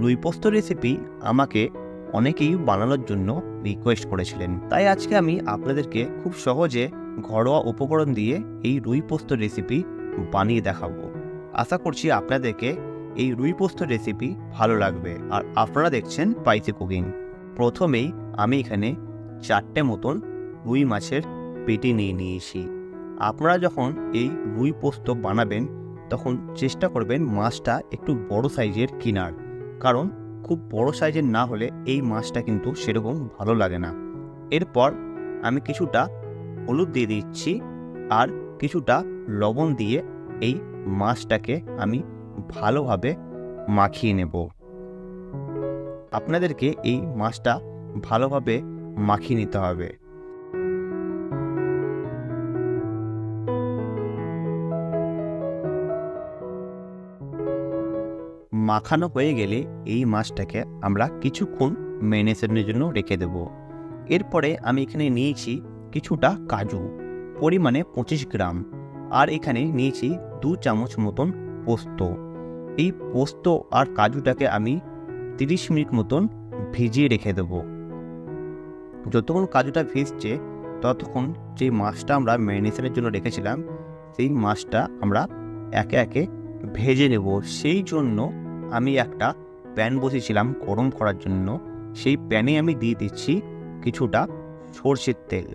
রুই পোস্ত রেসিপি আমাকে অনেকেই বানানোর জন্য রিকোয়েস্ট করেছিলেন। তাই আজকে আমি আপনাদেরকে খুব সহজে ঘরোয়া উপকরণ দিয়ে এই রুই পোস্ত রেসিপি বানিয়ে দেখাবো। আশা করছি আপনাদেরকে এই রুই পোস্ত রেসিপি ভালো লাগবে। আর আপনারা দেখছেন স্পাইসি কুকিং প্রথমেই আমি এখানে চারটে মতন রুই মাছের পেটি নিয়ে নিয়েছি। আপনারা যখন এই রুই পোস্ত বানাবেন, তখন চেষ্টা করবেন মাছটা একটু বড় সাইজের কেনার। কারণ খুব বড় সাইজের না হলে এই মাছটা কিন্তু সেরকম ভালো লাগে না। এরপর আমি কিছুটা হলুদ দিয়ে দিচ্ছি আর কিছুটা লবণ দিয়ে এই মাছটাকে আমি ভালোভাবে মাখিয়ে নেব। আপনাদেরকে এই মাছটা ভালোভাবে মাখিয়ে নিতে হবে। মাখানো হয়ে গেলে এই মাছটাকে আমরা কিছুক্ষণ ম্যারিনেশনের জন্য রেখে দেব। এরপরে আমি এখানে নিয়েছি কিছুটা কাজু, পরিমাণে পঁচিশ গ্রাম, আর এখানে নিয়েছি দু চামচ মতন পোস্ত। এই পোস্ত আর কাজুটাকে আমি তিরিশ মিনিট মতন ভিজিয়ে রেখে দেব। যতক্ষণ কাজুটা ভিজছে, ততক্ষণ যে মাছটা আমরা ম্যারিনেশনের জন্য রেখেছিলাম, সেই মাছটা আমরা একে একে ভেজে নেব। সেই জন্য আমি একটা প্যান বসিয়েছিলাম গরম করার জন্য। সেই প্যানে আমি দিয়ে দিচ্ছি কিছুটা সর্ষের তেল।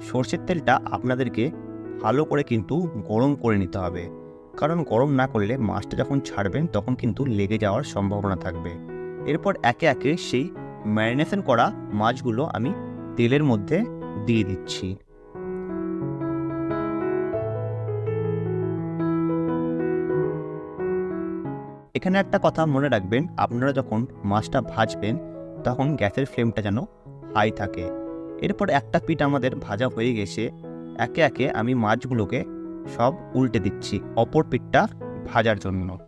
সর্ষের তেলটা আপনাদেরকে ভালো করে কিন্তু গরম করে নিতে হবে। কারণ গরম না করলে মাছটা যখন ছাড়বেন তখন কিন্তু লেগে যাওয়ার সম্ভাবনা থাকবে। এরপর একে একে সেই ম্যারিনেশন করা মাছগুলো আমি তেলের মধ্যে দিয়ে দিচ্ছি। এখানে একটা কথা মনে রাখবেন, আপনারা যখন মাছটা ভাজবেন, তখন গ্যাসের ফ্লেমটা যেন হাই থাকে। এরপর একটা পিঠ আমাদের ভাজা হয়ে গেছে। একে একে আমি মাছগুলোকে সব উল্টে দিচ্ছি অপর পিঠটা ভাজার জন্য।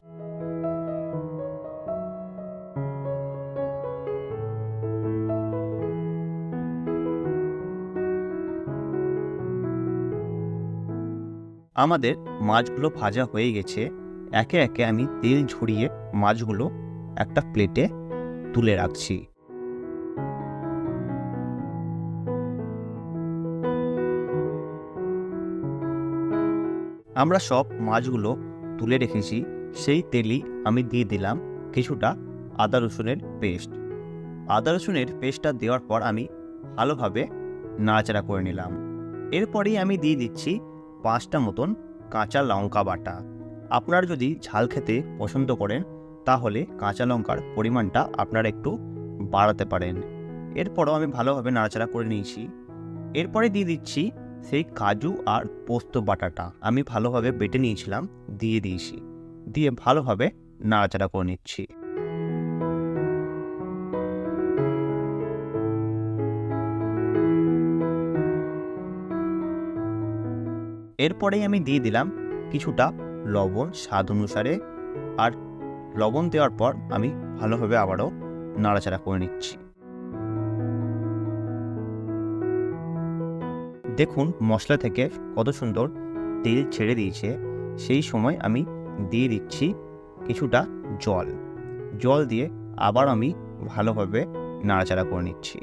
আমাদের মাছগুলো ভাজা হয়ে গেছে। একে একে আমি তেল ঝরিয়ে মাছগুলো একটা প্লেটে তুলে রাখছি। আমরা সব মাছগুলো তুলে রেখেছি, সেই তেলই আমি দিয়ে দিলাম কিছুটা আদা রসুনের পেস্ট। আদা রসুনের পেস্টটা দেওয়ার পর আমি ভালোভাবে নাড়াচাড়া করে নিলাম। এরপরেই আমি দিয়ে দিচ্ছি পাঁচটা মতন কাঁচা লঙ্কা বাটা। আপনারা যদি ঝাল খেতে পছন্দ করেন, তাহলে কাঁচা লঙ্কার পরিমাণটা আপনারা একটু বাড়াতে পারেন। এরপরও আমি ভালোভাবে নাড়াচাড়া করে নিয়েছি। এরপরে দিয়ে দিচ্ছি সেই কাজু আর পোস্ত বাটাটা। আমি ভালোভাবে বেটে নিয়েছিলাম, দিয়ে দিয়েছি। দিয়ে ভালোভাবে নাড়াচাড়া করে নিচ্ছি। এরপরেই আমি দিয়ে দিলাম কিছুটা লবণ স্বাদ অনুসারে আর লবণ দেওয়ার পর আমি ভালোভাবে আবারও নাড়াচাড়া করে নিচ্ছি। দেখুন মশলা থেকে কত সুন্দর তেল ছেড়ে দিয়েছে। সেই সময় আমি দিয়ে দিচ্ছি কিছুটা জল। জল দিয়ে আবার আমি ভালোভাবে নাড়াচাড়া করে নিচ্ছি।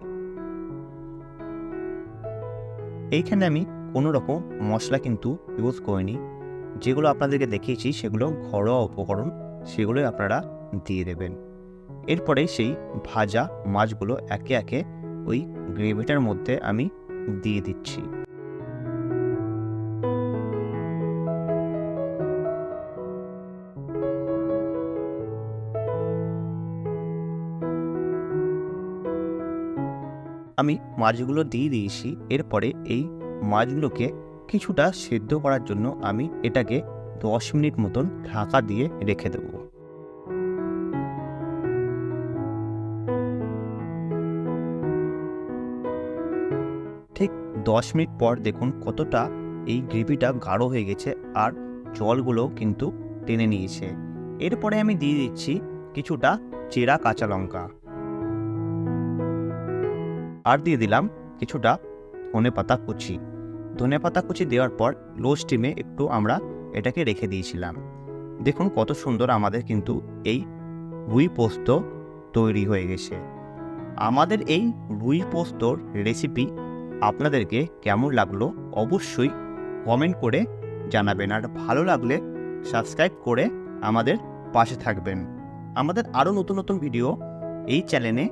এইখানে আমি কোনো রকম মশলা কিন্তু ইউজ করিনি। যেগুলো আপনাদেরকে দেখিয়েছি, সেগুলো ঘরোয়া উপকরণ, সেগুলোই আপনারা দিয়ে দেবেন। এরপরে সেই ভাজা মাছগুলো একে একে ওই গ্রেভিটার মধ্যে আমি দিয়ে দিচ্ছি। আমি মাছগুলো দিয়ে দিয়েছি। এরপরে এই মাছগুলোকে কিছুটা সেদ্ধ করার জন্য আমি এটাকে দশ মিনিট মতন ঢাকা দিয়ে রেখে দেব। ঠিক দশ মিনিট পর দেখুন কতটা এই গ্রেভিটা গাঢ় হয়ে গেছে আর জলগুলো কিন্তু টেনে নিয়েছে। এরপরে আমি দিয়ে দিচ্ছি কিছুটা চেরা কাঁচা লঙ্কা। আর দিয়ে দিলাম কিছুটা ধনে পাতা কুচি। ধনে পাতা কুচি দেওয়ার পর লো স্টিমে একটু আমরা এটাকে রেখে দিয়েছিলাম। দেখুন কত সুন্দর আমাদের কিন্তু এই রুই পোস্ত তৈরি হয়ে গেছে। আমাদের এই রুই পোস্তর রেসিপি আপনাদেরকে কেমন লাগল অবশ্যই কমেন্ট করে জানাবেন। আর ভালো লাগলে সাবস্ক্রাইব করে আমাদের পাশে থাকবেন। আমাদের আরও নতুন নতুন ভিডিও এই চ্যানেলে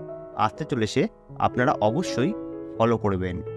আসতে চলেছে, আপনারা অবশ্যই ফলো করবেন।